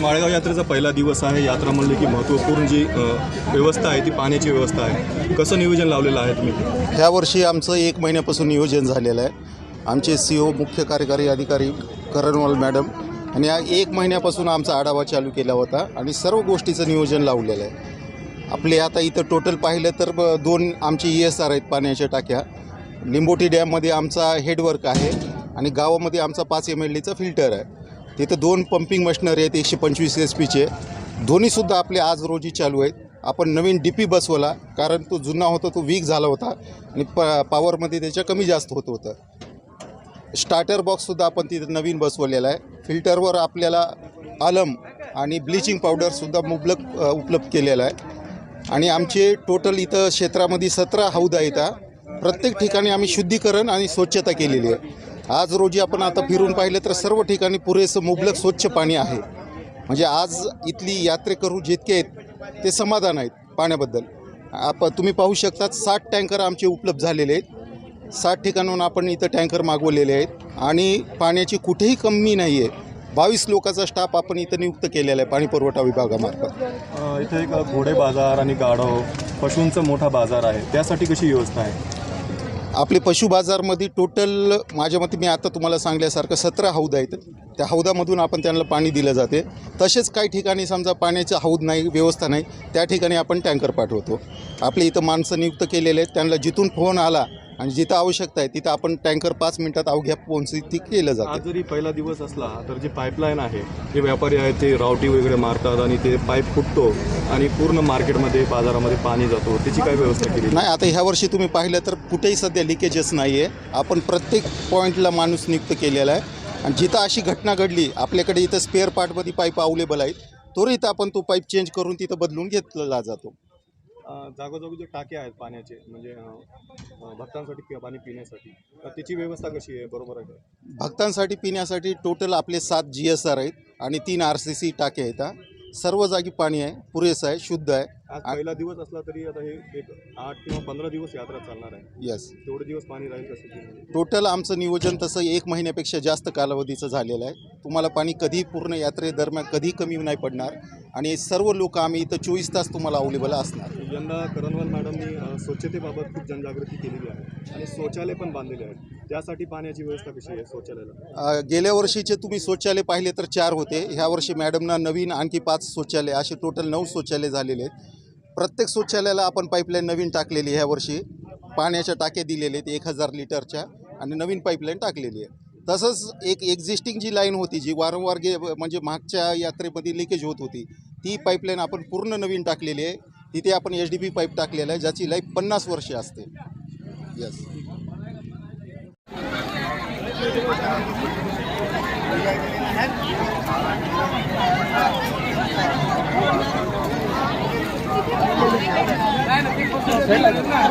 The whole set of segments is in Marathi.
माळेगाव यात्रेचा पहिला दिवस आहे. यात्रा म्हणलं की महत्त्वपूर्ण जी व्यवस्था आहे ती पाण्याची व्यवस्था आहे. कसं नियोजन लावलेलं आहे तुम्ही? ह्या वर्षी आमचं एक महिन्यापासून नियोजन झालेलं आहे. आमचे सी ओ मुख्य कार्यकारी अधिकारी करणवाल मॅडम आणि या एक महिन्यापासून आमचा आढावा चालू केला होता आणि सर्व गोष्टीचं नियोजन लावलेलं आहे. आपले आता इथं टोटल पाहिलं तर ब- दोन आमचे ई एस आर आहेत पाण्याच्या टाक्या. लिंबोटी डॅममध्ये आमचा हेडवर्क आहे आणि गावामध्ये आमचा पाच एम एल डीचा फिल्टर आहे. तिथं दोन पंपिंग मशनरी आहेत एकशे पंचवीस एच पीचे दोन्हीसुद्धा आपले आज रोजी चालू आहेत. आपण नवीन डी पी बसवला कारण तो जुना होता तो वीक झाला होता आणि प पॉवरमध्ये त्याच्या कमी जास्त होत होतं. स्टार्टर बॉक्ससुद्धा आपण तिथे नवीन बसवलेला आहे. फिल्टरवर आपल्याला आलम आणि ब्लिचिंग पावडरसुद्धा मुबलक उपलब्ध केलेला आहे. आणि आमचे टोटल इथं क्षेत्रामध्ये सतरा हौदा इथं प्रत्येक ठिकाणी आम्ही शुद्धीकरण आणि स्वच्छता केलेली आहे. आज रोजी आपण आता फिरून पाहिलं तर सर्व ठिकाणी पुरेसं मुबलक स्वच्छ पाणी आहे. म्हणजे आज इथली यात्रेकरू जितके आहेत ते समाधान आहेत पाण्याबद्दल. आप तुम्ही पाहू शकतात साठ टँकर आमचे उपलब्ध झालेले आहेत. साठ ठिकाणाहून आपण इथं टँकर मागवलेले आहेत. आणि पाण्याची कुठेही कमी नाही आहे बावीस लोकांचा स्टाफ आपण इथं नियुक्त केलेला आहे पाणी पुरवठा विभागामार्फत. इथे एक घोडे बाजार आणि गाढव पशूंचा मोठा बाजार आहे. त्यासाठी कशी व्यवस्था आहे? आपले पशु बाजारमध्ये टोटल माझ्या मते मी आता तुम्हाला सांगल्यासारखं सतरा हौद आहेत. त्या हौदामधून आपण त्यांना पाणी दिलं जाते. तसेच काही ठिकाणी समजा पाण्याचं हौद नाही व्यवस्था नाही त्या ठिकाणी आपण टँकर पाठवतो. आपले इथं माणसं नियुक्त केलेले आहेत. त्यांना जिथून फोन आला आणि जिथं आवश्यकता आहे तिथं आपण टँकर पाच मिनिटात अवघ्या पोहोची ती केलं जातं. आज जरी पहिला दिवस असला तर जी पाईपलाईन आहे जे व्यापारी आहेत ते रावटी वगैरे मारतात आणि ते पाईप फुटतो आणि पूर्ण मार्केटमध्ये बाजारामध्ये पाणी जातो. त्याची काय व्यवस्था केली? नाही आता ह्या वर्षी तुम्ही पाहिलं तर कुठेही सध्या लिकेजेस नाही आहे आपण प्रत्येक पॉईंटला माणूस नियुक्त केलेला आहे. आणि जिथं अशी घटना घडली आपल्याकडे इथं स्पेअर पार्टमध्ये पाईप अवेलेबल आहेत त्वरित आपण तो पाईप चेंज करून तिथं बदलून घेतला जातो. जागोजागी जे टाके आहेत पाण्याचे म्हणजे भक्तांसाठी पि- पाणी पिण्यासाठी तर त्याची व्यवस्था कशी आहे बरोबर आहे का? भक्तांसाठी पिण्यासाठी टोटल आपले सात जी एस आर आहेत आणि तीन आर सी सी टाके आहेत सर्व जागी पाणी आहे पुरेसं आहे शुद्ध आहे. आज पहिला दिवस असला तरी आता हे एक आठ किंवा पंधरा दिवस यात्रा चालणार आहे. यस तेवढे दिवस पाणी राहील कसं ते? टोटल आमचं नियोजन तसं एक महिन्यापेक्षा जास्त कालावधीचं झालेलं आहे. तुम्हाला पाणी कधी पूर्ण यात्रेदरम्यान कधी कमी नाही पडणार आणि सर्व लोक आम्ही इथं चोवीस तास तुम्हाला अवेलेबल असणार. यंदा करणवाल मॅडमनी अ, स्वच्छतेबाबत खूप जनजागृती केलेली आहे आणि शौचालय पण बांधलेले आहेत. त्यासाठी पाण्याची व्यवस्था कशी आहे शौचालयाला? गेल्या वर्षीचे तुम्ही शौचालय पाहिले तर चार होते. ह्या वर्षी मॅडमना नवीन आणखी पाच शौचालय असे टोटल नऊ शौचालय झालेले आहेत. प्रत्येक शौचालयाला आपण पाईपलाईन नवीन टाकलेली ह्या वर्षी. पाण्याच्या टाक्या दिलेल्या आहेत एक हजार लिटरच्या आणि नवीन पाईपलाईन टाकलेली आहे. तसंच एक एक्झिस्टिंग जी लाईन होती जी वारंवार गे म्हणजे मागच्या यात्रेमध्ये लिकेज होत होती ती पाईपलाईन आपण पूर्ण नवीन टाकलेली आहे. तिथे आपण एच डी पी पाईप टाकलेला आहे ज्याची लाईफ पन्नास वर्षे असते. यस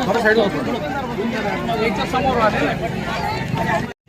थोडं साईडला होतो. समोर आले